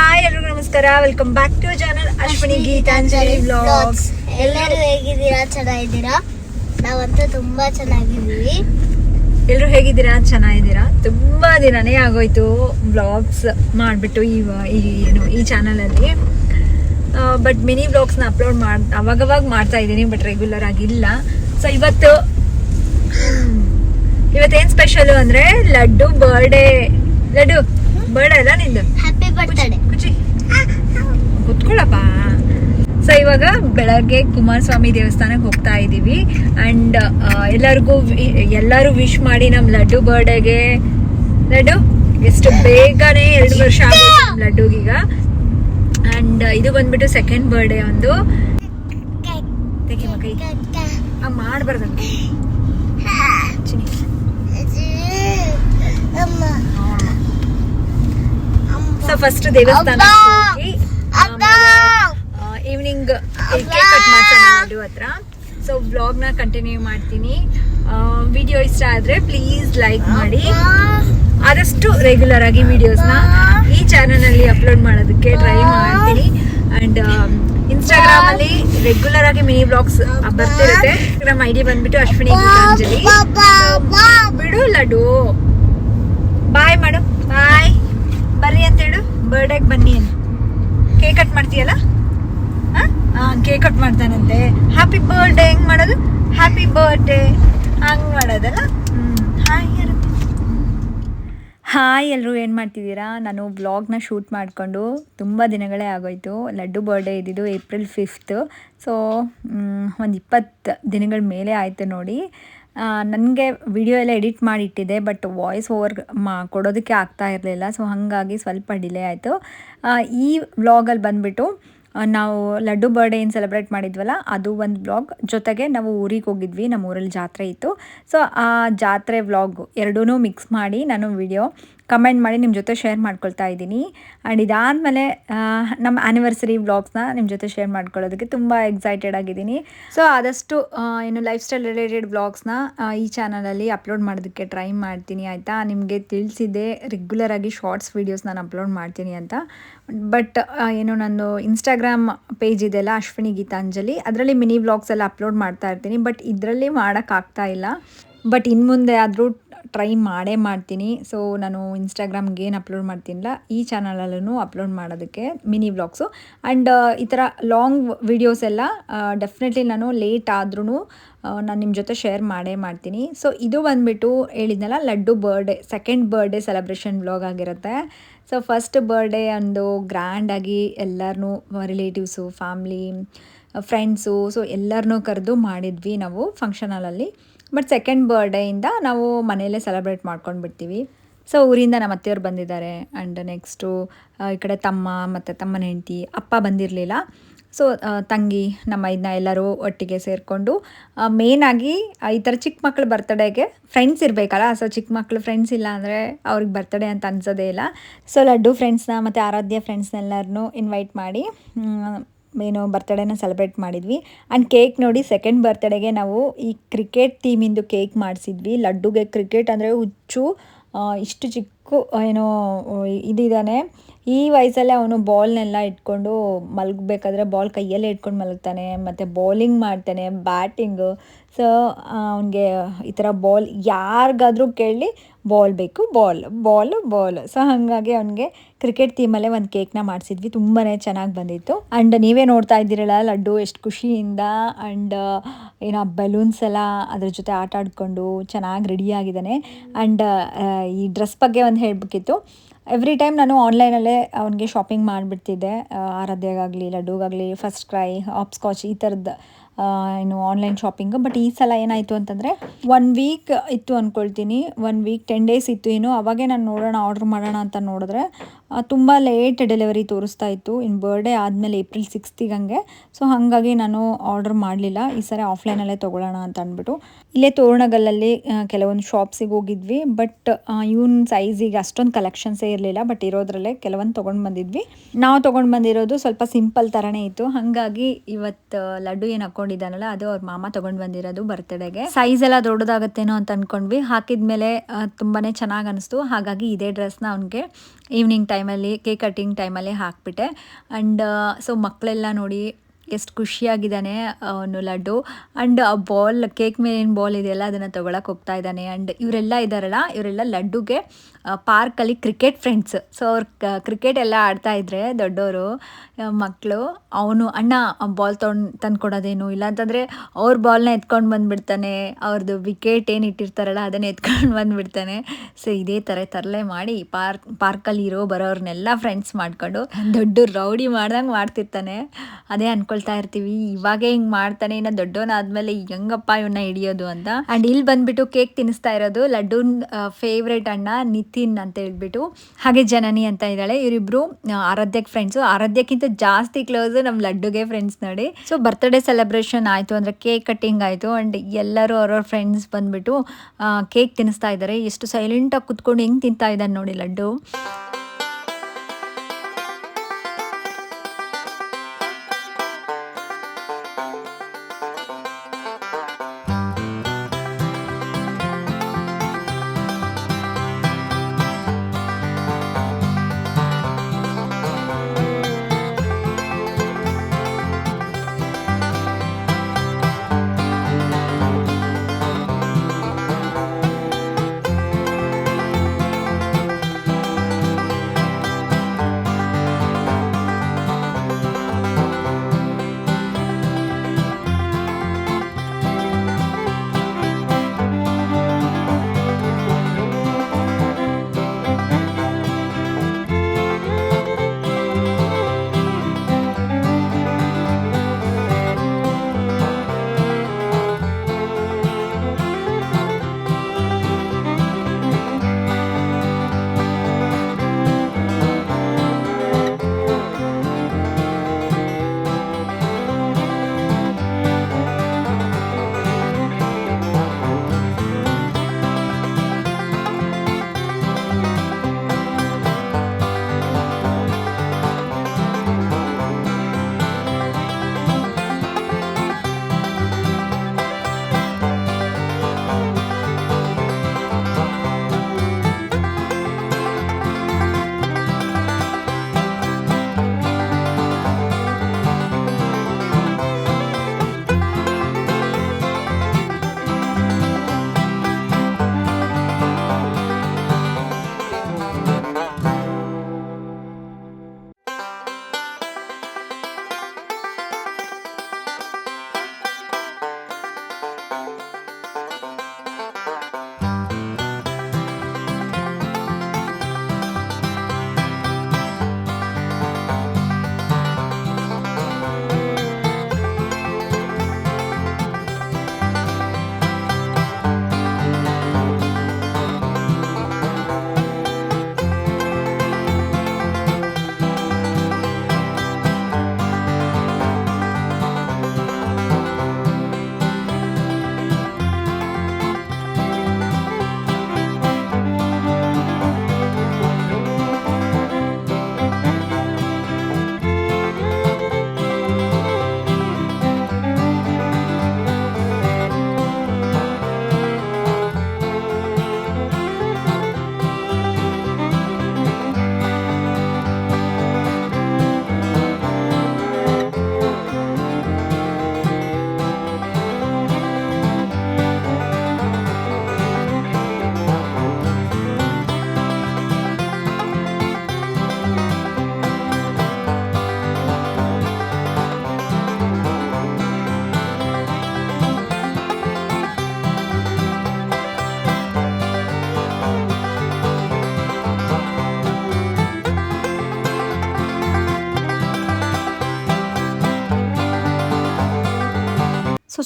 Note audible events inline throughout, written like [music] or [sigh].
Hi ಎಲ್ರಿಗೂ ನಮಸ್ಕಾರ. Welcome back to channel Ashwini Geetanjali blogs ಎಲ್ಲರೂ ಹೇಗಿದ್ದೀರಾ? ಚೆನ್ನಾಗಿದ್ದೀರಾ? ನಾವಂತೂ ತುಂಬಾ ಚೆನ್ನಾಗಿದ್ದೀವಿ. ಎಲ್ಲರೂ ಹೇಗಿದ್ದೀರಾ? ಚೆನ್ನಾಗಿದ್ದೀರಾ? ತುಂಬಾ ದಿನನೇ ಆಗೋಯ್ತು ವ್ಲಾಗ್ಸ್ ಮಾಡಿಬಿಟ್ಟು ಈ ಈ ಏನು ಈ ಚಾನಲಲ್ಲಿ ಬಟ್ ಮಿನಿ ವ್ಲಾಗ್ಸ್ನ ಅಪ್ಲೋಡ್ ಮಾಡ್ ಅವಾಗವಾಗ ಮಾಡ್ತಾ ಇದ್ದೀನಿ ಬಟ್ ರೆಗ್ಯುಲರ್ ಆಗಿಲ್ಲ ಸೊ ಇವತ್ತು ಇವತ್ತೇನ್ ಸ್ಪೆಷಲು ಅಂದರೆ ಲಡ್ಡು ಬರ್ಡೇ ಲಡ್ಡು ಬರ್ಡೇ ಅಲ್ಲ ನಿಂದು? Happy birthday ಕುತ್ಕೊಳ್ಳಪ್ಪ. ಸೊ ಇವಾಗ ಬೆಳಗ್ಗೆ ಕುಮಾರಸ್ವಾಮಿ ದೇವಸ್ಥಾನಕ್ಕೆ ಹೋಗ್ತಾ ಇದ್ದೀವಿ. ಅಂಡ್ ಎಲ್ಲರಿಗೂ ಎಲ್ಲರೂ ವಿಶ್ ಮಾಡಿ ನಮ್ಮ ಲಡ್ಡು ಬರ್ಡೇಗೆ ಲಡ್ಡು? ಎಷ್ಟು ಬೇಗನೆ ಎರಡು ವರ್ಷ ಆಗುತ್ತೆ ಲಡ್ಡುಗೀಗ ಅಂಡ್ ಇದು ಬಂದ್ಬಿಟ್ಟು ಸೆಕೆಂಡ್ ಬರ್ಡೇ ಒಂದು. ತೆಗಿ ಮಾಡ್ಬಾರ್ದು. ಸೊ ಫಸ್ಟ್ ದೇವಸ್ಥಾನ ಹೋಗಿ ಈವ್ನಿಂಗ್ ಕೇಕ್ ಕಟ್ ಮಾಡ್ತಾನೆ ಹತ್ರ. ಸೊ ನ ಕಂಟಿನ್ಯೂ ಮಾಡ್ತೀನಿ. ವಿಡಿಯೋ ಇಷ್ಟ ಆದ್ರೆ ಪ್ಲೀಸ್ ಲೈಕ್ ಮಾಡಿ. ಆದಷ್ಟು ರೆಗ್ಯುಲರ್ ಆಗಿ ವಿಡಿಯೋಸ್ನ ಈ ಚಾನಲ್ ಅಲ್ಲಿ ಅಪ್ಲೋಡ್ ಮಾಡೋದಕ್ಕೆ ಟ್ರೈ ಮಾಡ್ತೀನಿ. ಅಂಡ್ ಇನ್ಸ್ಟಾಗ್ರಾಮ್ ಅಲ್ಲಿ ರೆಗ್ಯುಲರ್ ಆಗಿ ಮಿನಿ ಬ್ಲಾಗ್ಸ್ ಬರ್ತಿರುತ್ತೆ. ನಮ್ಮ ಐಡಿ ಬಂದ್ಬಿಟ್ಟು ಅಶ್ವಿನಿ ಗೀತಾಂಜಲಿ ಬಿಡು ಲಡ್ಡು. ಬಾಯ್ ಮಾಡು ಬಾಯ್ ಬರ್ರಿ ಅಂತ ಹೇಳು. ಬರ್ಡೇಗೆ ಬನ್ನಿ ಅಂತ. ಕೇಕ್ ಕಟ್ ಮಾಡ್ತೀಯಲ್ಲ? ಕೇಕ್ ಕಟ್ ಮಾಡ್ತಾನಂತೆ. ಹ್ಯಾಪಿ ಬರ್ಡೇ ಹೆಂಗೆ ಮಾಡೋದು? ಹ್ಯಾಪಿ ಬರ್ಡೇ ಹಂಗೆ ಮಾಡೋದಲ್ಲ? ಹಾಯ್ ಎಲ್ಲರೂ ಏನು ಮಾಡ್ತಿದ್ದೀರಾ? ನಾನು ವ್ಲಾಗ್ನ ಶೂಟ್ ಮಾಡಿಕೊಂಡು ತುಂಬ ದಿನಗಳೇ ಆಗೋಯ್ತು. ಲಡ್ಡು ಬರ್ಡೇ ಇದ್ದಿದ್ದು ಏಪ್ರಿಲ್ ಫಿಫ್ತ್ ಸೊ ಒಂದು ಇಪ್ಪತ್ತು ದಿನಗಳ ಮೇಲೆ ಆಯಿತು ನೋಡಿ. ನನಗೆ ವಿಡಿಯೋ ಎಲ್ಲ ಎಡಿಟ್ ಮಾಡಿಟ್ಟಿದ್ದೆ ಬಟ್ ವಾಯ್ಸ್ ಓವರ್ ಮಾ, ಕೊಡೋದಕ್ಕೆ ಆಗ್ತಾ ಇರಲಿಲ್ಲ ಸೊ ಹಾಗಾಗಿ ಸ್ವಲ್ಪ ಡಿಲೇ ಆಯಿತು. ಈ ವ್ಲಾಗಲ್ಲಿ ಬಂದುಬಿಟ್ಟು ನಾವು ಲಡ್ಡು ಬರ್ಡೇ ಏನು ಸೆಲೆಬ್ರೇಟ್ ಮಾಡಿದ್ವಲ್ಲ, ಅದು ಒಂದು ವ್ಲಾಗ್ ಜೊತೆಗೆ ನಾವು ಊರಿಗೆ ಹೋಗಿದ್ವಿ ನಮ್ಮ ಊರಲ್ಲಿ ಜಾತ್ರೆ ಇತ್ತು. ಸೊ ಆ ಜಾತ್ರೆ ವ್ಲಾಗ್ ಎರಡೂ ಮಿಕ್ಸ್ ಮಾಡಿ ನಾನು ವಿಡಿಯೋ ಕಮೆಂಟ್ ಮಾಡಿ ನಿಮ್ಮ ಜೊತೆ ಶೇರ್ ಮಾಡ್ಕೊಳ್ತಾ ಇದ್ದೀನಿ. ಆ್ಯಂಡ್ ಇದಾದಮೇಲೆ ನಮ್ಮ ಆ್ಯನಿವರ್ಸರಿ ವ್ಲಾಗ್ಸ್ನ ನಿಮ್ಮ ಜೊತೆ ಶೇರ್ ಮಾಡ್ಕೊಳ್ಳೋದಕ್ಕೆ ತುಂಬ ಎಕ್ಸೈಟೆಡ್ ಆಗಿದ್ದೀನಿ. ಸೊ ಆದಷ್ಟು ಏನು ಲೈಫ್ ಸ್ಟೈಲ್ ರಿಲೇಟೆಡ್ ವ್ಲಾಗ್ಸ್ನ ಈ ಚಾನಲಲ್ಲಿ ಅಪ್ಲೋಡ್ ಮಾಡೋದಕ್ಕೆ ಟ್ರೈ ಮಾಡ್ತೀನಿ ಆಯಿತಾ? ನಿಮಗೆ ತಿಳಿಸಿದ್ದೆ ರೆಗ್ಯುಲರ್ ಆಗಿ ಶಾರ್ಟ್ಸ್ ವೀಡಿಯೋಸ್ ನಾನು ಅಪ್ಲೋಡ್ ಮಾಡ್ತೀನಿ ಅಂತ. ಬಟ್ ಏನು ನಾನು ಇನ್ಸ್ಟಾಗ್ರಾಮ್ ಪೇಜ್ ಇದೆಲ್ಲ ಅಶ್ವಿನಿ ಗೀತಾಂಜಲಿ ಅದರಲ್ಲಿ ಮಿನಿ ವ್ಲಾಗ್ಸ್ ಎಲ್ಲ ಅಪ್ಲೋಡ್ ಮಾಡ್ತಾ ಇರ್ತೀನಿ ಬಟ್ ಇದರಲ್ಲಿ ಮಾಡೋಕ್ಕಾಗ್ತಾ ಇಲ್ಲ. ಬಟ್ ಇನ್ನು ಮುಂದೆ ಆದರೂ ಟ್ರೈ ಮಾಡೇ ಮಾಡ್ತೀನಿ. ಸೊ ನಾನು ಇನ್ಸ್ಟಾಗ್ರಾಮ್ಗೆ ಏನು ಅಪ್ಲೋಡ್ ಮಾಡ್ತೀನಿಲ್ಲ, ಈ ಚಾನಲಲ್ಲೂ ಅಪ್ಲೋಡ್ ಮಾಡೋದಕ್ಕೆ ಮಿನಿ ವ್ಲಾಗ್ಸು ಆ್ಯಂಡ್ ಈ ಥರ ಲಾಂಗ್ ವಿಡಿಯೋಸ್ ಎಲ್ಲ ಡೆಫಿನೆಟ್ಲಿ ನಾನು ಲೇಟ್ ಆದ್ರೂ ನಾನು ನಿಮ್ಮ ಜೊತೆ ಶೇರ್ ಮಾಡೇ ಮಾಡ್ತೀನಿ. ಸೊ ಇದು ಬಂದುಬಿಟ್ಟು ಹೇಳಿದ್ನಲ್ಲ, Laddu birthday second birthday celebration vlog ಆಗಿರುತ್ತೆ. ಸೊ ಫಸ್ಟ್ ಬರ್ಡೇ ಒಂದು ಗ್ರ್ಯಾಂಡಾಗಿ ಎಲ್ಲರನ್ನೂ ರಿಲೇಟಿವ್ಸು ಫ್ಯಾಮ್ಲಿ ಫ್ರೆಂಡ್ಸು ಸೊ ಎಲ್ಲರನ್ನೂ ಕರೆದು ಮಾಡಿದ್ವಿ ನಾವು ಫಂಕ್ಷನ್ ಬಟ್ ಸೆಕೆಂಡ್ ಬರ್ಡೇಯಿಂದ ನಾವು ಮನೆಯಲ್ಲೇ ಸೆಲೆಬ್ರೇಟ್ ಮಾಡ್ಕೊಂಡು ಬಿಡ್ತೀವಿ ಸೊ ಊರಿಂದ ನಮ್ಮ ಅತ್ತೆಯವ್ರು ಬಂದಿದ್ದಾರೆ. ಆ್ಯಂಡ್ ನೆಕ್ಸ್ಟು ಈ ಕಡೆ ತಮ್ಮ ಮತ್ತು ತಮ್ಮನ ಹೆಂಡತಿ, ಅಪ್ಪ ಬಂದಿರಲಿಲ್ಲ. ಸೊ ತಂಗಿ, ನಮ್ಮ ಇದನ್ನ ಎಲ್ಲರೂ ಒಟ್ಟಿಗೆ ಸೇರಿಕೊಂಡು ಮೇನಾಗಿ ಈ ಥರ ಚಿಕ್ಕ ಮಕ್ಳು ಬರ್ತಡೇಗೆ ಫ್ರೆಂಡ್ಸ್ ಇರಬೇಕಲ್ಲ. ಸೊ ಚಿಕ್ಕ ಮಕ್ಳು ಫ್ರೆಂಡ್ಸ್ ಇಲ್ಲ ಅಂದರೆ ಅವ್ರಿಗೆ ಬರ್ತಡೇ ಅಂತ ಅನ್ಸೋದೇ ಇಲ್ಲ. ಸೊ ಲಡ್ಡು ಫ್ರೆಂಡ್ಸ್ನ ಮತ್ತು ಆರಾಧ್ಯ ಫ್ರೆಂಡ್ಸ್ನೆಲ್ಲರನ್ನೂ ಇನ್ವೈಟ್ ಮಾಡಿ ಏನು ಬರ್ತಡೇನ ಸೆಲೆಬ್ರೇಟ್ ಮಾಡಿದ್ವಿ. ಆ್ಯಂಡ್ ಕೇಕ್ ನೋಡಿ ಸೆಕೆಂಡ್ ಬರ್ತಡೇಗೆ ನಾವು ಈ ಕ್ರಿಕೆಟ್ ಟೀಮಿಂದು ಕೇಕ್ ಮಾಡಿಸಿದ್ವಿ. ಲಡ್ಡುಗೆ ಕ್ರಿಕೆಟ್ ಅಂದರೆ ಹುಚ್ಚು ಇಷ್ಟು ಚಿಕ್ಕ, ಏನೋ ಇದಿದ್ದಾನೆ ಈ ವಯಸ್ಸಲ್ಲೇ ಅವನು ಬಾಲ್ನೆಲ್ಲ ಇಟ್ಕೊಂಡು ಮಲಗಬೇಕಾದ್ರೆ ಬಾಲ್ ಕೈಯಲ್ಲೇ ಇಟ್ಕೊಂಡು ಮಲಗ್ತಾನೆ, ಮತ್ತು ಬೌಲಿಂಗ್ ಮಾಡ್ತಾನೆ, ಬ್ಯಾಟಿಂಗು. ಸೊ ಅವನಿಗೆ ಈ ಥರ ಬಾಲ್ ಯಾರಿಗಾದ್ರೂ ಕೇಳಿ ಬಾಲ್ ಬೇಕು, ಬಾಲ್ ಬಾಲ್ ಬಾಲ್. ಸೊ ಹಾಗಾಗಿ ಅವನಿಗೆ ಕ್ರಿಕೆಟ್ ಥೀಮಲ್ಲೇ ಒಂದು ಕೇಕ್ನ ಮಾಡಿಸಿದ್ವಿ. ತುಂಬಾ ಚೆನ್ನಾಗಿ ಬಂದಿತ್ತು. ಆ್ಯಂಡ್ ನೀವೇ ನೋಡ್ತಾ ಇದ್ದೀರಲ್ಲ, ಲಡ್ಡು ಎಷ್ಟು ಖುಷಿಯಿಂದ ಆ್ಯಂಡ್ ಏನೋ ಬಲೂನ್ಸ್ ಎಲ್ಲ ಅದ್ರ ಜೊತೆ ಆಟ ಆಡ್ಕೊಂಡು ಚೆನ್ನಾಗಿ ರೆಡಿಯಾಗಿದ್ದಾನೆ ಆ್ಯಂಡ್ ಈ ಡ್ರೆಸ್ ಬಗ್ಗೆ ಒಂದು ಹೇಳಬೇಕಿತ್ತು. ಎವ್ರಿ ಟೈಮ್ ನಾನು ಆನ್ಲೈನಲ್ಲೇ ಅವನಿಗೆ ಶಾಪಿಂಗ್ ಮಾಡಿಬಿಡ್ತಿದ್ದೆ. ಆರಾಧ್ಯಗಾಗಲಿ, ಲಡ್ಡುಗಾಗಲಿ ಫಸ್ಟ್ ಕ್ರೈ ಹಾಪ್ಸ್ಕಾಚ್ ಈ ಥರದ್ದು ಏನು ಆನ್ಲೈನ್ ಶಾಪಿಂಗ್ ಬಟ್ ಈ ಸಲ ಏನಾಯಿತು ಅಂತಂದರೆ ಒನ್ ವೀಕ್ ಇತ್ತು ಅಂದ್ಕೊಳ್ತೀನಿ ಒನ್ ವೀಕ್ ಟೆನ್ ಡೇಸ್ ಇತ್ತು ಏನು. ಅವಾಗೇ ನಾನು ನೋಡೋಣ ಆರ್ಡ್ರ್ ಮಾಡೋಣ ಅಂತ ನೋಡಿದ್ರೆ ತುಂಬ ಲೇಟ್ ಡೆಲಿವರಿ ತೋರಿಸ್ತಾ ಇತ್ತು. ಇನ್ನು ಬರ್ಡೇ ಆದಮೇಲೆ ಏಪ್ರಿಲ್ ಸಿಕ್ಸ್ತಿಗೆ ಹಂಗೆ. ಸೊ ಹಾಗಾಗಿ ನಾನು ಆರ್ಡರ್ ಮಾಡಲಿಲ್ಲ. ಈ ಸರಿ ಆಫ್ಲೈನಲ್ಲೇ ತೊಗೊಳ್ಳೋಣ ಅಂತ ಅಂದ್ಬಿಟ್ಟು. ಇಲ್ಲೇ ತೋರಣಗಲ್ಲಲ್ಲಿ ಕೆಲವೊಂದು ಶಾಪ್ಸಿಗೆ ಹೋಗಿದ್ವಿ. ಬಟ್ ಇವನ್ ಸೈಜಿಗೆ ಅಷ್ಟೊಂದು ಕಲೆಕ್ಷನ್ಸೇ ಇರಲಿಲ್ಲ. ಬಟ್ ಇರೋದ್ರಲ್ಲೇ ಕೆಲವೊಂದು ತೊಗೊಂಡು ಬಂದಿದ್ವಿ. ನಾವು ತೊಗೊಂಡು ಬಂದಿರೋದು ಸ್ವಲ್ಪ ಸಿಂಪಲ್ ಥರನೇ ಇತ್ತು. ಹಾಗಾಗಿ ಇವತ್ತು ಲಡ್ಡು ಏನು ಹಾಕೊಂಡಿದ್ದಾನಲ್ಲ, ಅದು ಅವ್ರ ಮಾಮ ತೊಗೊಂಡು ಬಂದಿರೋದು ಬರ್ತ್ಡೇಗೆ ಸೈಜ್ ಎಲ್ಲ ದೊಡ್ಡದಾಗತ್ತೇನೋ ಅಂತ ಅಂದ್ಕೊಂಡ್ವಿ ಹಾಕಿದ್ಮೇಲೆ ತುಂಬಾ ಚೆನ್ನಾಗಿ ಅನಿಸ್ತು. ಹಾಗಾಗಿ ಇದೇ ಡ್ರೆಸ್ನ ಅವ್ನಿಗೆ ಈವ್ನಿಂಗ್ ಟೈಮ್ ಟೈಮಲ್ಲಿ ಕೇಕ್ ಕಟ್ಟಿಂಗ್ ಟೈಮಲ್ಲಿ ಹಾಕ್ಬಿಟ್ಟೆ. ಆ್ಯಂಡ್ ಸೊ ಮಕ್ಕಳೆಲ್ಲ ನೋಡಿ ಎಷ್ಟು ಖುಷಿಯಾಗಿದ್ದಾನೆ ಅವನು ಲಡ್ಡು. ಆ್ಯಂಡ್ ಆ ಬಾಲ್, ಕೇಕ್ ಮೇಲಿನ ಬಾಲ್ ಇದೆಯಲ್ಲ, ಅದನ್ನು ತೊಗೊಳಕ್ಕೆ ಹೋಗ್ತಾ ಇದ್ದಾನೆ. ಆ್ಯಂಡ್ ಇವರೆಲ್ಲ ಇದ್ದಾರಲ್ಲ ಇವರೆಲ್ಲ ಲಡ್ಡುಗೆ ಪಾರ್ಕಲ್ಲಿ ಕ್ರಿಕೆಟ್ ಫ್ರೆಂಡ್ಸ್. ಸೊ ಅವ್ರು ಕ್ರಿಕೆಟ್ ಎಲ್ಲ ಆಡ್ತಾ ಇದ್ರೆ ದೊಡ್ಡವರು ಮಕ್ಕಳು ಅವನು, ಅಣ್ಣ ಬಾಲ್ ತೊಗೊಂಡು ತಂದು ಕೊಡೋದೇನು ಇಲ್ಲಾಂತಂದರೆ ಅವ್ರ ಬಾಲ್ನ ಎತ್ಕೊಂಡು ಬಂದುಬಿಡ್ತಾನೆ. ಅವ್ರದ್ದು ವಿಕೆಟ್ ಏನು ಇಟ್ಟಿರ್ತಾರಲ್ಲ, ಅದನ್ನು ಎತ್ಕೊಂಡು ಬಂದುಬಿಡ್ತಾನೆ. ಸೊ ಇದೇ ಥರ ತರಲೆ ಮಾಡಿ ಪಾರ್ಕ್ ಪಾರ್ಕಲ್ಲಿ ಇರೋ ಬರೋರ್ನೆಲ್ಲ ಫ್ರೆಂಡ್ಸ್ ಮಾಡ್ಕೊಂಡು ದೊಡ್ಡ ರೌಡಿ ಮಾಡ್ದಂಗೆ ಮಾಡ್ತಿರ್ತಾನೆ. ಅದೇ ಅನ್ಕೊಳ್ತಾ ಇರ್ತೀವಿ, ಇವಾಗೇ ಹಿಂಗ್ ಮಾಡ್ತಾನೆ, ಇನ್ನು ದೊಡ್ಡವನಾದ್ಮೇಲೆ ಹೆಂಗಪ್ಪ ಇವನ್ನ ಹಿಡಿಯೋದು ಅಂತ. ಅಂಡ್ ಇಲ್ಲಿ ಬಂದ್ಬಿಟ್ಟು ಕೇಕ್ ತಿನ್ನಿಸ್ತಾ ಇರೋದು ಲಡ್ಡೂನ್ ಫೇವ್ರೇಟ್ ಅಣ್ಣ ನಿತಿನ್ ಅಂತ ಹೇಳ್ಬಿಟ್ಟು. ಹಾಗೆ ಜನನಿ ಅಂತ ಇದ್ದಾಳೆ. ಇವರಿಬ್ರು ಆರಾಧ್ಯಕ್ಕೆ ಫ್ರೆಂಡ್ಸು ಆರಾಧ್ಯಕ್ಕಿಂತ ಜಾಸ್ತಿ ಕ್ಲೋಸ್ ನಮ್ಮ ಲಡ್ಡುಗೆ ಫ್ರೆಂಡ್ಸ್ ನೋಡಿ. ಸೊ ಬರ್ತ್ಡೇ ಸೆಲೆಬ್ರೇಷನ್ ಆಯಿತು ಅಂದ್ರೆ ಕೇಕ್ ಕಟ್ಟಿಂಗ್ ಆಯಿತು. ಆ್ಯಂಡ್ ಎಲ್ಲರೂ ಅವ್ರವ್ರ ಫ್ರೆಂಡ್ಸ್ ಬಂದ್ಬಿಟ್ಟು ಕೇಕ್ ತಿನ್ನಿಸ್ತಾ ಇದ್ದಾರೆ. ಎಷ್ಟು ಸೈಲೆಂಟ್ ಆಗಿ ಕುತ್ಕೊಂಡು ಹೆಂಗ್ ತಿಂತಾ ಇದ್ದಾನೆ ನೋಡಿ ಲಡ್ಡು.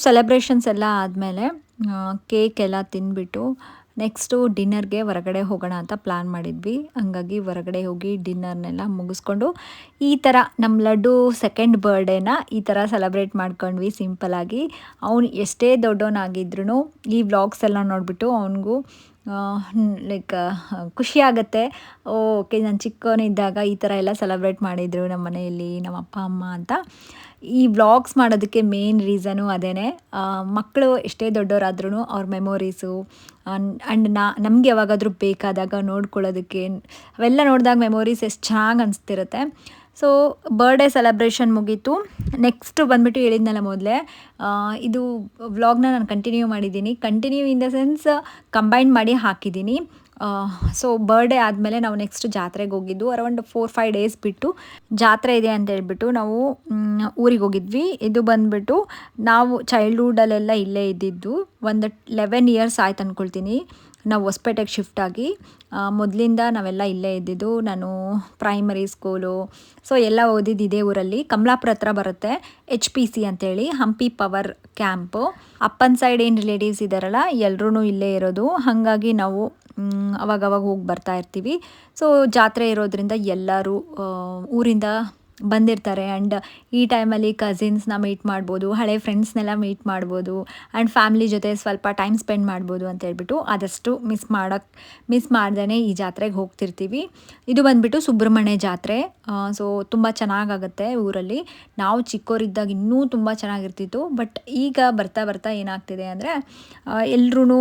ಸೆಲೆಬ್ರೇಷನ್ಸ್ ಎಲ್ಲ ಆದಮೇಲೆ ಕೇಕ್ ಎಲ್ಲ ತಿಂದ್ಬಿಟ್ಟು ನೆಕ್ಸ್ಟು ಡಿನ್ನರ್ಗೆ ಹೊರಗಡೆ ಹೋಗೋಣ ಅಂತ ಪ್ಲ್ಯಾನ್ ಮಾಡಿದ್ವಿ. ಹಂಗಾಗಿ ಹೊರಗಡೆ ಹೋಗಿ ಡಿನ್ನರ್ನೆಲ್ಲ ಮುಗಿಸ್ಕೊಂಡು ಈ ಥರ ನಮ್ಮ ಲಡ್ಡು ಸೆಕೆಂಡ್ ಬರ್ಡೇನ ಈ ಥರ ಸೆಲೆಬ್ರೇಟ್ ಮಾಡ್ಕೊಂಡ್ವಿ ಸಿಂಪಲಾಗಿ ಅವನು ಎಷ್ಟೇ ದೊಡ್ಡವನಾಗಿದ್ರು ಈ ವ್ಲಾಗ್ಸ್ ಎಲ್ಲ ನೋಡಿಬಿಟ್ಟು ಅವನಿಗೂ ಲೈಕ್ ಖುಷಿ ಓಕೆ, ನಾನು ಚಿಕ್ಕವನಿದ್ದಾಗ ಈ ಥರ ಎಲ್ಲ ಸೆಲೆಬ್ರೇಟ್ ಮಾಡಿದರು ನಮ್ಮ ಮನೆಯಲ್ಲಿ ನಮ್ಮ ಅಪ್ಪ ಅಮ್ಮ ಅಂತ. ಈ ವ್ಲಾಗ್ಸ್ ಮಾಡೋದಕ್ಕೆ ಮೇನ್ ರೀಸನು ಅದೇ ಮಕ್ಕಳು ಎಷ್ಟೇ ದೊಡ್ಡವರಾದ್ರೂ ಅವ್ರ ಮೆಮೊರೀಸು ಆ್ಯಂಡ್ ನಾ, ನಮಗೆ ಯಾವಾಗಾದರೂ ಬೇಕಾದಾಗ ನೋಡ್ಕೊಳ್ಳೋದಕ್ಕೆ, ಅವೆಲ್ಲ ನೋಡಿದಾಗ ಮೆಮೊರೀಸ್ ಎಷ್ಟು ಚೆನ್ನಾಗಿ ಅನಿಸ್ತಿರುತ್ತೆ. ಸೊ ಬರ್ಡೇ ಸೆಲೆಬ್ರೇಷನ್ ಮುಗೀತು. ನೆಕ್ಸ್ಟ್ ಬಂದುಬಿಟ್ಟು ಹೇಳಿದ್ನಲ್ಲ ಮೊದಲೇ ಇದು ವ್ಲಾಗ್ನ ನಾನು ಕಂಟಿನ್ಯೂ ಮಾಡಿದ್ದೀನಿ. Continue in the sense combine ಮಾಡಿ ಹಾಕಿದ್ದೀನಿ. ಸೊ ಬರ್ಡೇ ಆದಮೇಲೆ ನಾವು ನೆಕ್ಸ್ಟ್ ಜಾತ್ರೆಗೆ ಹೋಗಿದ್ದು. ಅರೌಂಡ್ ಫೋರ್ ಫೈವ್ ಡೇಸ್ ಬಿಟ್ಟು ಜಾತ್ರೆ ಇದೆ ಅಂತ ಹೇಳ್ಬಿಟ್ಟು ನಾವು ಊರಿಗೆ ಹೋಗಿದ್ವಿ. ಇದು ಬಂದುಬಿಟ್ಟು ನಾವು ಚೈಲ್ಡ್ಹುಡಲ್ಲೆಲ್ಲ ಇಲ್ಲೇ ಇದ್ದಿದ್ದು. ಒಂದು ಲೆವೆನ್ ಇಯರ್ಸ್ ಆಯ್ತು ಅಂದ್ಕೊಳ್ತೀನಿ ನಾವು ಹೊಸಪೇಟೆಗೆ ಶಿಫ್ಟ್ ಆಗಿ ಮೊದಲಿಂದ ನಾವೆಲ್ಲ ಇಲ್ಲೇ ಇದ್ದಿದ್ದು. ನಾನು ಪ್ರೈಮರಿ ಸ್ಕೂಲು ಸೊ ಎಲ್ಲ ಓದಿದ್ದು ಇದೇ ಊರಲ್ಲಿ. ಕಮಲಾಪುರ ಹತ್ರ ಬರುತ್ತೆ ಎಚ್ ಪಿ ಸಿ ಅಂತೇಳಿ ಹಂಪಿ ಪವರ್ ಕ್ಯಾಂಪು ಅಪ್ಪನ್ ಸೈಡ್ ಏನು ರಿಲೇಟಿವ್ಸ್ ಇದ್ದಾರಲ್ಲ ಎಲ್ಲರೂ ಇಲ್ಲೇ ಇರೋದು. ಹಾಗಾಗಿ ನಾವು ಅವಾಗವಾಗ ಹೋಗಿ ಬರ್ತಾ ಇರ್ತೀವಿ. ಸೊ ಜಾತ್ರೆ ಇರೋದ್ರಿಂದ ಎಲ್ಲರೂ ಊರಿಂದ ಬಂದಿರ್ತಾರೆ. ಆ್ಯಂಡ್ ಈ ಟೈಮಲ್ಲಿ ಕಸಿನ್ಸ್ನ ಮೀಟ್ ಮಾಡ್ಬೋದು, ಹಳೆ ಫ್ರೆಂಡ್ಸ್ನೆಲ್ಲ ಮೀಟ್ ಮಾಡ್ಬೋದು ಆ್ಯಂಡ್ ಫ್ಯಾಮ್ಲಿ ಜೊತೆ ಸ್ವಲ್ಪ ಟೈಮ್ ಸ್ಪೆಂಡ್ ಮಾಡ್ಬೋದು ಅಂತ ಹೇಳ್ಬಿಟ್ಟು ಆದಷ್ಟು ಮಿಸ್ ಮಾಡೋಕ್ಕೆ ಮಿಸ್ ಮಾಡ್ದೇ ಈ ಜಾತ್ರೆಗೆ ಹೋಗ್ತಿರ್ತೀವಿ. ಇದು ಬಂದುಬಿಟ್ಟು ಸುಬ್ರಹ್ಮಣ್ಯ ಜಾತ್ರೆ. ಸೊ ತುಂಬ ಚೆನ್ನಾಗಾಗುತ್ತೆ ಊರಲ್ಲಿ. ನಾವು ಚಿಕ್ಕವರಿದ್ದಾಗ ಇನ್ನೂ ತುಂಬ ಚೆನ್ನಾಗಿರ್ತಿತ್ತು. ಬಟ್ ಈಗ ಬರ್ತಾ ಬರ್ತಾ ಏನಾಗ್ತಿದೆ ಅಂದರೆ ಎಲ್ಲರೂ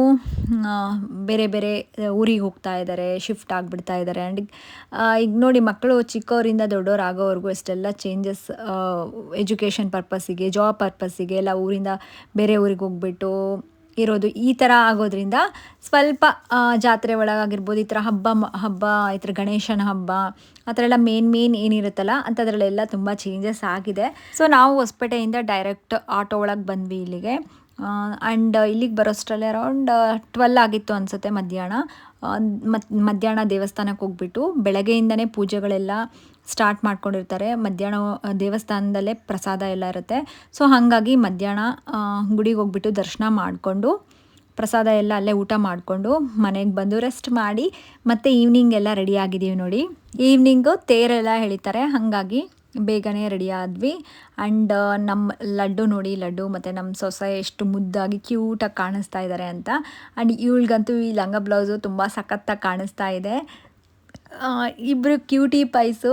ಬೇರೆ ಬೇರೆ ಊರಿಗೆ ಹೋಗ್ತಾ ಇದ್ದಾರೆ ಶಿಫ್ಟ್ ಆಗಿಬಿಡ್ತಾ ಇದ್ದಾರೆ ಆ್ಯಂಡ್ ಈಗ ನೋಡಿ ಮಕ್ಕಳು ಚಿಕ್ಕವರಿಂದ ದೊಡ್ಡವ್ರು ಎಷ್ಟೆಲ್ಲ ಚೇಂಜಸ್ ಎಜುಕೇಷನ್ ಪರ್ಪಸ್ಸಿಗೆ ಜಾಬ್ ಪರ್ಪಸ್ಸಿಗೆ ಎಲ್ಲ ಊರಿಂದ ಬೇರೆ ಊರಿಗೆ ಹೋಗ್ಬಿಟ್ಟು ಇರೋದು ಈ ಥರ ಆಗೋದ್ರಿಂದ ಸ್ವಲ್ಪ ಜಾತ್ರೆ ಒಳಗಾಗಿರ್ಬೋದು, ಈ ಥರ ಹಬ್ಬ ಹಬ್ಬ, ಈ ಥರ ಗಣೇಶನ ಹಬ್ಬ, ಆ ಥರ ಎಲ್ಲ ಮೇನ್ ಮೇನ್ ಏನಿರುತ್ತಲ್ಲ ಅಂಥದ್ರಲ್ಲೆಲ್ಲ ತುಂಬ ಚೇಂಜಸ್ ಆಗಿದೆ. ಸೊ ನಾವು ಹೊಸಪೇಟೆಯಿಂದ ಡೈರೆಕ್ಟ್ ಆಟೋ ಒಳಗೆ ಬಂದ್ವಿ ಇಲ್ಲಿಗೆ. ಆ್ಯಂಡ್ ಇಲ್ಲಿಗೆ ಬರೋಷ್ಟರಲ್ಲಿ ಅರೌಂಡ್ ಟ್ವೆಲ್ ಆಗಿತ್ತು ಅನಿಸುತ್ತೆ ಮಧ್ಯಾಹ್ನ. ಮತ್, ಮಧ್ಯಾಹ್ನ ದೇವಸ್ಥಾನಕ್ಕೆ ಹೋಗ್ಬಿಟ್ಟು ಬೆಳಗ್ಗೆಯಿಂದನೇ ಪೂಜೆಗಳೆಲ್ಲ ಸ್ಟಾರ್ಟ್ ಮಾಡ್ಕೊಂಡಿರ್ತಾರೆ. ಮಧ್ಯಾಹ್ನ ದೇವಸ್ಥಾನದಲ್ಲೇ ಪ್ರಸಾದ ಎಲ್ಲ ಇರುತ್ತೆ. ಸೊ ಹಾಗಾಗಿ ಮಧ್ಯಾಹ್ನ ಗುಡಿಗೆ ಹೋಗ್ಬಿಟ್ಟು ದರ್ಶನ ಮಾಡಿಕೊಂಡು, ಪ್ರಸಾದ ಎಲ್ಲ ಅಲ್ಲೇ ಊಟ ಮಾಡಿಕೊಂಡು ಮನೆಗೆ ಬಂದು ರೆಸ್ಟ್ ಮಾಡಿ, ಮತ್ತು ಈವ್ನಿಂಗ್ ಎಲ್ಲ ರೆಡಿ ಆಗಿದ್ದೀವಿ ನೋಡಿ. ಈವ್ನಿಂಗು ತೇರೆಲ್ಲ ಎಳಿತಾರೆ. ಹಾಗಾಗಿ ಬೇಗನೆ ರೆಡಿ ಆದ್ವಿ. ಆ್ಯಂಡ್ ನಮ್ಮ ಲಡ್ಡು ನೋಡಿ, ಲಡ್ಡು ಮತ್ತು ನಮ್ಮ ಸೊಸೆ ಎಷ್ಟು ಮುದ್ದಾಗಿ ಕ್ಯೂಟಾಗಿ ಕಾಣಿಸ್ತಾ ಇದ್ದಾರೆ ಅಂತ. ಆ್ಯಂಡ್ ಇವಳಿಗಂತೂ ಈ ಲಂಗ ಬ್ಲೌಸು ತುಂಬ ಸಖತ್ತಾಗಿ ಕಾಣಿಸ್ತಾ ಇದೆ. ಆ, ಇಬ್ರು ಕ್ಯೂಟಿ ಪೈಸು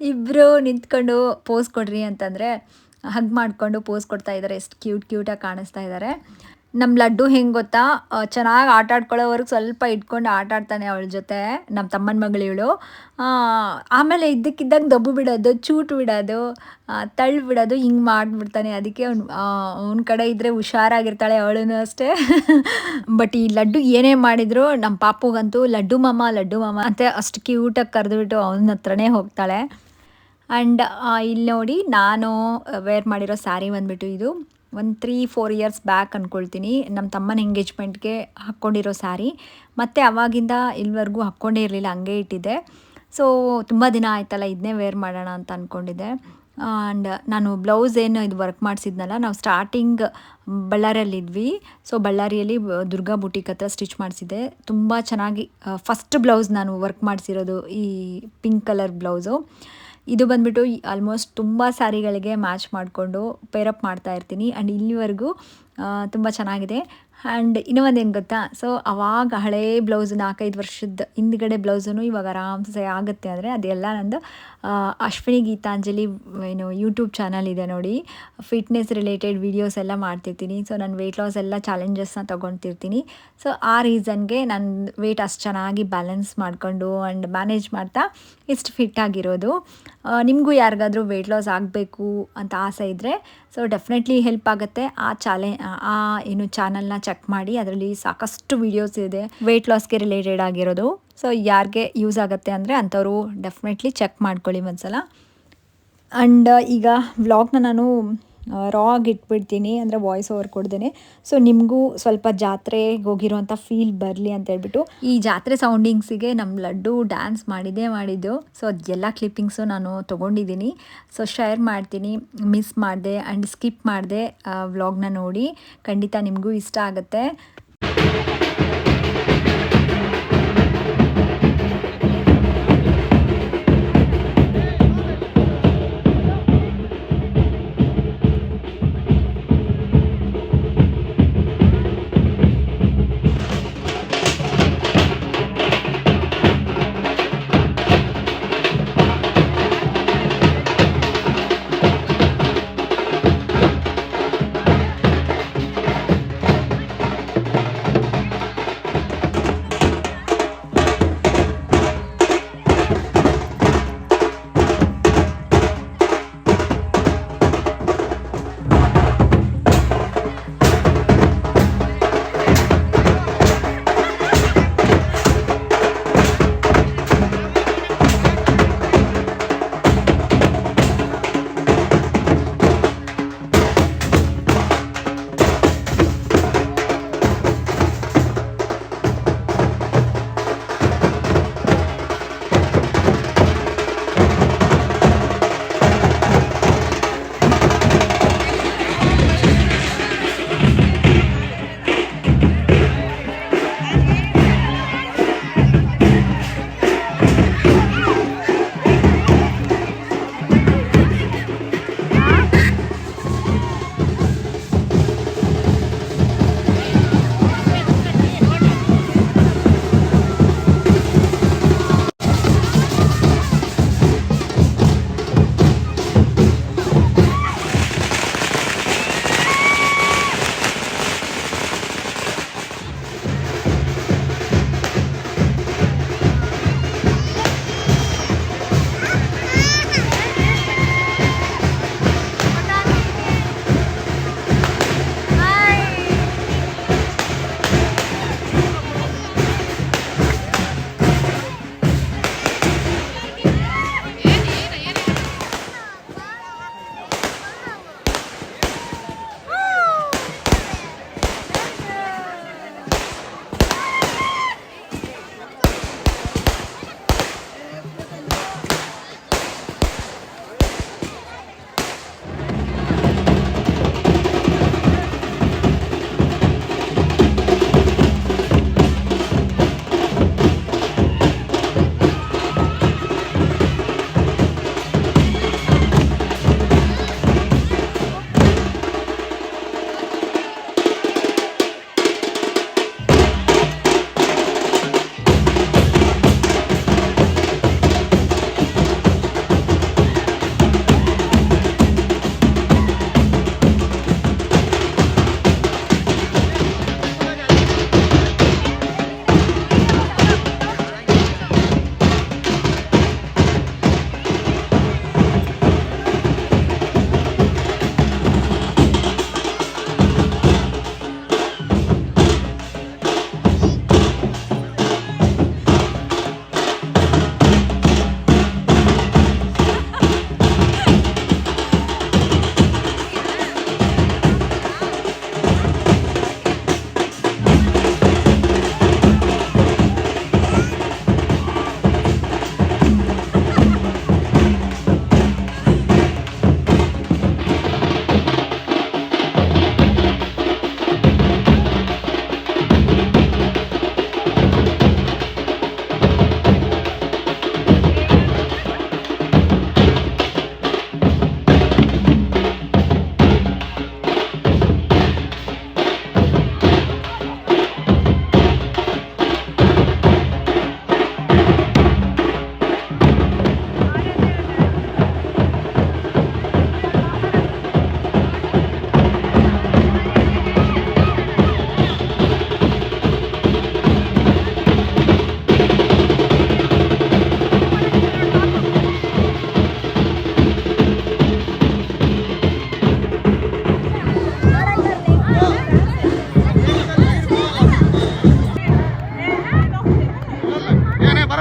ಇಬ್ಬರು ನಿಂತ್ಕೊಂಡು ಪೋಸ್ ಕೊಡ್ರಿ ಅಂತಂದರೆ ಹಗ್ ಮಾಡಿಕೊಂಡು ಪೋಸ್ ಕೊಡ್ತಾ ಇದ್ದಾರೆ ಎಷ್ಟು ಕ್ಯೂಟ್ ಕ್ಯೂಟಾಗಿ ಕಾಣಿಸ್ತಾ ಇದ್ದಾರೆ ನಮ್ಮ ಲಡ್ಡು ಹೆಂಗೆ ಗೊತ್ತಾ? ಚೆನ್ನಾಗಿ ಆಟ ಆಡ್ಕೊಳ್ಳೋವರೆಗೆ ಸ್ವಲ್ಪ ಇಟ್ಕೊಂಡು ಆಟ ಆಡ್ತಾನೆ ಅವಳ ಜೊತೆ ನಮ್ಮ ತಮ್ಮನ ಮಗಳು ಇವಳು. ಆಮೇಲೆ ಇದ್ದಕ್ಕಿದ್ದಂಗೆ ದಬ್ಬು ಬಿಡೋದು, ಚೂಟು ಬಿಡೋದು ತಳ್ಳಿ ಬಿಡೋದು ಹಿಂಗೆ ಮಾಡಿಬಿಡ್ತಾನೆ. ಅದಕ್ಕೆ ಅವ್ನು ಅವನ ಕಡೆ ಇದ್ದರೆ ಹುಷಾರಾಗಿರ್ತಾಳೆ ಅವಳೂ ಅಷ್ಟೇ. ಬಟ್ ಈ ಲಡ್ಡು ಏನೇ ಮಾಡಿದ್ರು ನಮ್ಮ ಪಾಪುಗಂತೂ ಲಡ್ಡು ಮಾಮ ಲಡ್ಡು ಮಾಮ ಅಂತ ಅಷ್ಟು ಕ್ಯೂಟಾಗಿ ಕರೆದುಬಿಟ್ಟು ಅವನ ಹತ್ರನೇ ಹೋಗ್ತಾಳೆ. ಆ್ಯಂಡ್ ಇಲ್ಲಿ ನೋಡಿ ನಾನು ವೇರ್ ಮಾಡಿರೋ ಸ್ಯಾರಿ ಬಂದುಬಿಟ್ಟು ಇದು. ಒಂದು ತ್ರೀ ಫೋರ್ ಇಯರ್ಸ್ ಬ್ಯಾಕ್ ಅಂದ್ಕೊಳ್ತೀನಿ ನಮ್ಮ ತಮ್ಮನ ಎಂಗೇಜ್ಮೆಂಟ್ಗೆ ಹಾಕ್ಕೊಂಡಿರೋ ಸ್ಯಾರಿ ಮತ್ತು ಅವಾಗಿಂದ ಇಲ್ಲಿವರೆಗೂ ಹಾಕ್ಕೊಂಡೇ ಇರಲಿಲ್ಲ, ಹಂಗೆ ಇಟ್ಟಿದ್ದೆ. ಸೊ ತುಂಬ ದಿನ ಆಯ್ತಲ್ಲ ಇದನ್ನೇ ವೇರ್ ಮಾಡೋಣ ಅಂತ ಅಂದ್ಕೊಂಡಿದ್ದೆ ಆ್ಯಂಡ್ ನಾನು ಬ್ಲೌಸ್ ಏನು ಇದು ವರ್ಕ್ ಮಾಡಿಸಿದ್ನಲ್ಲ, ನಾವು ಸ್ಟಾರ್ಟಿಂಗ್ ಬಳ್ಳಾರಿಯಲ್ಲಿದ್ವಿ ಸೊ ಬಳ್ಳಾರಿಯಲ್ಲಿ ದುರ್ಗಾ ಬುಟೀಕ್ ಹತ್ರ ಸ್ಟಿಚ್ ಮಾಡಿಸಿದ್ದೆ. ತುಂಬ ಚೆನ್ನಾಗಿ ಫಸ್ಟ್ ಬ್ಲೌಸ್ ನಾನು ವರ್ಕ್ ಮಾಡಿಸಿರೋದು ಈ ಪಿಂಕ್ ಕಲರ್ ಬ್ಲೌಸು ಇದು ಬಂದ್ಬಿಟ್ಟು ಆಲ್ಮೋಸ್ಟ್ ತುಂಬ ಸ್ಯಾರಿಗಳಿಗೆ ಮ್ಯಾಚ್ ಮಾಡಿಕೊಂಡು ಪೇರಪ್ ಮಾಡ್ತಾ ಇರ್ತೀನಿ. ಆ್ಯಂಡ್ ಇಲ್ಲಿವರೆಗೂ ತುಂಬ ಚೆನ್ನಾಗಿದೆ. ಆ್ಯಂಡ್ ಇನ್ನೂ ಒಂದು ಏನು ಗೊತ್ತಾ? ಸೊ ಅವಾಗ ಹಳೇ ಬ್ಲೌಸ್ ನಾಲ್ಕೈದು ವರ್ಷದ ಹಿಂದ್ಗಡೆ ಬ್ಲೌಸೂ ಇವಾಗ ಆರಾಮ್ಸೆ ಆಗುತ್ತೆ ಅಂದರೆ ಅದೆಲ್ಲ ನಂದು ಅಶ್ವಿನಿ ಗೀತಾಂಜಲಿ, ಏನು ಯೂಟ್ಯೂಬ್ ಚಾನಲ್ ಇದೆ ನೋಡಿ. ಫಿಟ್ನೆಸ್ ರಿಲೇಟೆಡ್ ವೀಡಿಯೋಸ್ ಎಲ್ಲ ಮಾಡ್ತಿರ್ತೀನಿ. ಸೊ ನಾನು ವೆಯ್ಟ್ ಲಾಸ್ ಎಲ್ಲ ಚಾಲೆಂಜಸ್ನ ತೊಗೊಳ್ತಿರ್ತೀನಿ ಸೊ ಆ ರೀಸನ್ಗೆ ನಾನು ವೆಯ್ಟ್ ಅಷ್ಟು ಚೆನ್ನಾಗಿ ಬ್ಯಾಲೆನ್ಸ್ ಮಾಡಿಕೊಂಡು ಆ್ಯಂಡ್ ಮ್ಯಾನೇಜ್ ಮಾಡ್ತಾ ಇಷ್ಟು ಫಿಟ್ ಆಗಿರೋದು. ನಿಮಗೂ ಯಾರಿಗಾದರೂ ವೆಯ್ಟ್ ಲಾಸ್ ಆಗಬೇಕು ಅಂತ ಆಸೆ ಇದ್ದರೆ ಸೊ ಡೆಫಿನೆಟ್ಲಿ ಹೆಲ್ಪ್ ಆಗುತ್ತೆ. ಆ ಚಾಲೆ ಆ ಏನು ಚಾನಲ್ನ ಚೆಕ್ ಮಾಡಿ, ಅದರಲ್ಲಿ ಸಾಕಷ್ಟು ವಿಡಿಯೋಸ್ ಇದೆ ವೆಯ್ಟ್ ಲಾಸ್ಗೆ ರಿಲೇಟೆಡ್ ಆಗಿರೋದು. ಸೊ ಯಾರಿಗೆ ಯೂಸ್ ಆಗುತ್ತೆ ಅಂದರೆ ಅಂಥವ್ರು ಡೆಫಿನೆಟ್ಲಿ ಚೆಕ್ ಮಾಡ್ಕೊಳ್ಳಿ ಒಂದ್ಸಲ. ಆ್ಯಂಡ್ ಈಗ ವ್ಲಾಗ್ನ ನಾನು ರಾ ಆಗಿ ಇಟ್ಬಿಡ್ತೀನಿ ಅಂದರೆ ವಾಯ್ಸ್ ಓವರ್ ಕೊಡ್ದೇನೆ ಸೊ ನಿಮಗೂ ಸ್ವಲ್ಪ ಜಾತ್ರೆಗೆ ಹೋಗಿರೋಂಥ ಫೀಲ್ ಬರಲಿ ಅಂತ ಹೇಳ್ಬಿಟ್ಟು ಈ ಜಾತ್ರೆ ಸೌಂಡಿಂಗ್ಸಿಗೆ ನಮ್ಮ ಲಡ್ಡು ಡ್ಯಾನ್ಸ್ ಮಾಡಿದ್ದೇ ಮಾಡಿದ್ದು. ಸೊ ಅದೆಲ್ಲ ಕ್ಲಿಪ್ಪಿಂಗ್ಸು ನಾನು ತೊಗೊಂಡಿದ್ದೀನಿ. ಸೊ ಶೇರ್ ಮಾಡ್ತೀನಿ ಮಿಸ್ ಮಾಡಿದೆ ಆ್ಯಂಡ್ ಸ್ಕಿಪ್ ಮಾಡಿದೆ ವ್ಲಾಗ್ನ ನೋಡಿ. ಖಂಡಿತ ನಿಮಗೂ ಇಷ್ಟ ಆಗುತ್ತೆ.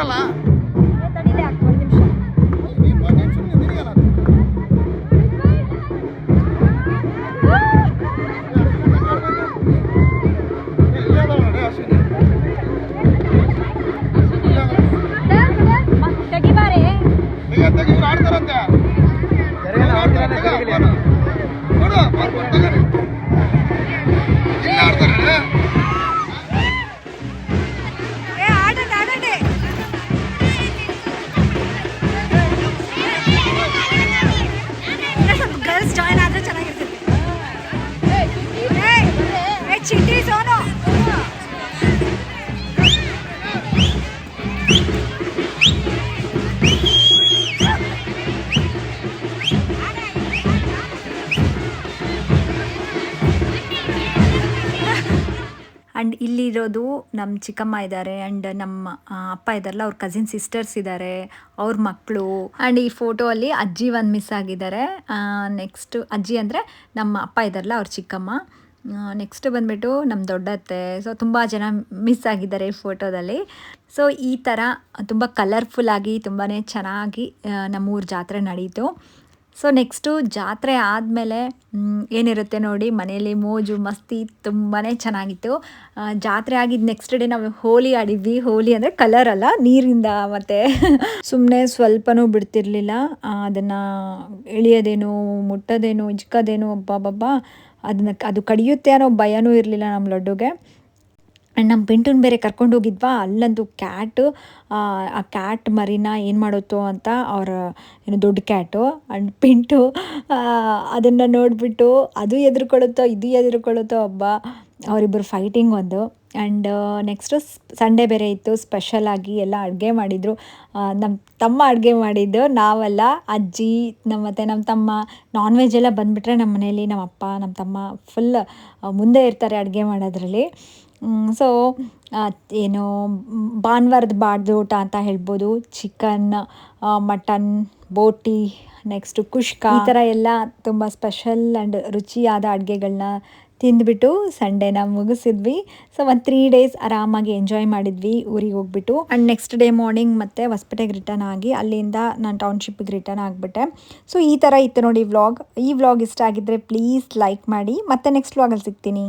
好。ಚಿಟಿ ಸೋನು ಆ್ಯಂಡ್ ಇಲ್ಲಿರೋದು ನಮ್ಮ ಚಿಕ್ಕಮ್ಮ ಇದ್ದಾರೆ ಆ್ಯಂಡ್ ನಮ್ಮ ಅಪ್ಪ ಇದ್ದಾರಲ್ಲ ಅವ್ರ ಕಸಿನ್ ಸಿಸ್ಟರ್ಸ್ ಇದ್ದಾರೆ ಅವ್ರ ಮಕ್ಕಳು ಆ್ಯಂಡ್ ಈ ಫೋಟೋ ಅಲ್ಲಿ ಅಜ್ಜಿ ಒಂದು ಮಿಸ್ ಆಗಿದ್ದಾರೆ ನೆಕ್ಸ್ಟ್ ಅಜ್ಜಿ ಅಂದರೆ ನಮ್ಮ ಅಪ್ಪ ಇದ್ದಾರಲ್ಲ ಅವ್ರ ಚಿಕ್ಕಮ್ಮ. ನೆಕ್ಸ್ಟ್ ಬಂದ್ಬಿಟ್ಟು ನಮ್ಮ ದೊಡ್ಡತ್ತೆ ಸೊ ತುಂಬ ಜನ ಮಿಸ್ ಆಗಿದ್ದಾರೆ ಈ ಫೋಟೋದಲ್ಲಿ ಸೊ ಈ ಥರ ತುಂಬ ಕಲರ್ಫುಲ್ಲಾಗಿ ತುಂಬಾ ಚೆನ್ನಾಗಿ ನಮ್ಮ ನಮ್ಮೂರ ಜಾತ್ರೆ ನಡೀತು. ಸೊ ನೆಕ್ಸ್ಟು ಜಾತ್ರೆ ಆದಮೇಲೆ ಏನಿರುತ್ತೆ ನೋಡಿ, ಮನೆಯಲ್ಲಿ ಮೋಜು, ಮಸ್ತಿ ತುಂಬಾ ಚೆನ್ನಾಗಿತ್ತು. ಜಾತ್ರೆ ಆಗಿದ್ದು ನೆಕ್ಸ್ಟ್ ಡೇ ನಾವು ಹೋಲಿ ಆಡಿದ್ವಿ. ಹೋಲಿ ಅಂದರೆ ಕಲರ್ ಅಲ್ಲ, ನೀರಿಂದ ಮತ್ತು. [laughs] ಸುಮ್ಮನೆ ಸ್ವಲ್ಪನೂ ಬಿಡ್ತಿರ್ಲಿಲ್ಲ. ಅದನ್ನು ಇಳಿಯೋದೇನು ಮುಟ್ಟೋದೇನು, ಇಜ್ಕೋದೇನು, ಅಬ್ಬಬ್ಬಬ್ಬ. ಅದನ್ನ ಅದು ಕಡಿಯುತ್ತೆ ಅನ್ನೋ ಭಯನೂ ಇರಲಿಲ್ಲ ನಮ್ಮ ಲಡ್ಡುಗೆ. ಆ್ಯಂಡ್ ನಮ್ಮ ಪಿಂಟುನ ಬೇರೆ ಕರ್ಕೊಂಡು ಹೋಗಿದ್ವಾ? ಅಲ್ಲಂತೂ ಕ್ಯಾಟು ಆ ಕ್ಯಾಟ್ ಮರಿನ ಏನು ಮಾಡುತ್ತೋ ಅಂತ ಅವರ, ಏನು ದೊಡ್ಡ ಕ್ಯಾಟು ಆ್ಯಂಡ್ ಪಿಂಟು ಅದನ್ನು ನೋಡಿಬಿಟ್ಟು ಅದು ಎದುರುಕೊಳ್ಳುತ್ತೋ, ಇದು ಎದುರುಕೊಳ್ಳುತ್ತೋ ಒಬ್ಬ ಅವರಿಬ್ಬರು ಫೈಟಿಂಗ್ ಒಂದು. ಆ್ಯಂಡ್ ನೆಕ್ಸ್ಟು ಸಂಡೇ ಬೇರೆ ಇತ್ತು ಸ್ಪೆಷಲಾಗಿ ಎಲ್ಲ ಅಡುಗೆ ಮಾಡಿದರು. ನಮ್ಮ ತಮ್ಮ ಅಡುಗೆ ಮಾಡಿದ್ದು ನಾವಲ್ಲ, ಅಜ್ಜಿ ನಮ್ಮ ಮತ್ತು ನಮ್ಮ ತಮ್ಮ ನಾನ್ ವೆಜ್ ಎಲ್ಲ ಬಂದುಬಿಟ್ರೆ ನಮ್ಮ ಮನೆಯಲ್ಲಿ ನಮ್ಮ ಅಪ್ಪ ನಮ್ಮ ತಮ್ಮ ಫುಲ್ ಮುಂದೆ ಇರ್ತಾರೆ ಅಡುಗೆ ಮಾಡೋದ್ರಲ್ಲಿ. ಸೊ ಏನು, ಭಾನುವಾರದ ಊಟ ಅಂತ ಹೇಳ್ಬೋದು ಚಿಕನ್ ಮಟನ್ ಬೋಟಿ ನೆಕ್ಸ್ಟು ಕುಷ್ಕ. ಈ ಥರ ಎಲ್ಲ ತುಂಬ ಸ್ಪೆಷಲ್ ಆ್ಯಂಡ್ ರುಚಿಯಾದ ಅಡುಗೆಗಳನ್ನ ತಿಂದ್ಬಿಟ್ಟು ಸಂಡೇನ ಮುಗಿಸಿದ್ವಿ. ಸೊ ಒಂದು ತ್ರೀ ಡೇಸ್ ಆರಾಮಾಗಿ ಎಂಜಾಯ್ ಮಾಡಿದ್ವಿ, ಊರಿಗೆ ಹೋಗ್ಬಿಟ್ಟು. ಆ್ಯಂಡ್ ನೆಕ್ಸ್ಟ್ ಡೇ ಮಾರ್ನಿಂಗ್ ಮತ್ತು ಹೊಸಪೇಟೆಗೆ ರಿಟರ್ನ್ ಆಗಿ, ಅಲ್ಲಿಂದ ನಾನು ಟೌನ್ಶಿಪ್ಗೆ ರಿಟರ್ನ್ ಆಗಿಬಿಟ್ಟೆ. ಸೊ ಈ ಥರ ಇತ್ತು ನೋಡಿ ವ್ಲಾಗ್ ಈ ವ್ಲಾಗ್ ಇಷ್ಟ ಆಗಿದ್ದರೆ ಪ್ಲೀಸ್ ಲೈಕ್ ಮಾಡಿ. ಮತ್ತೆ ನೆಕ್ಸ್ಟ್ ವ್ಲಾಗಲ್ಲಿ ಸಿಗ್ತೀನಿ.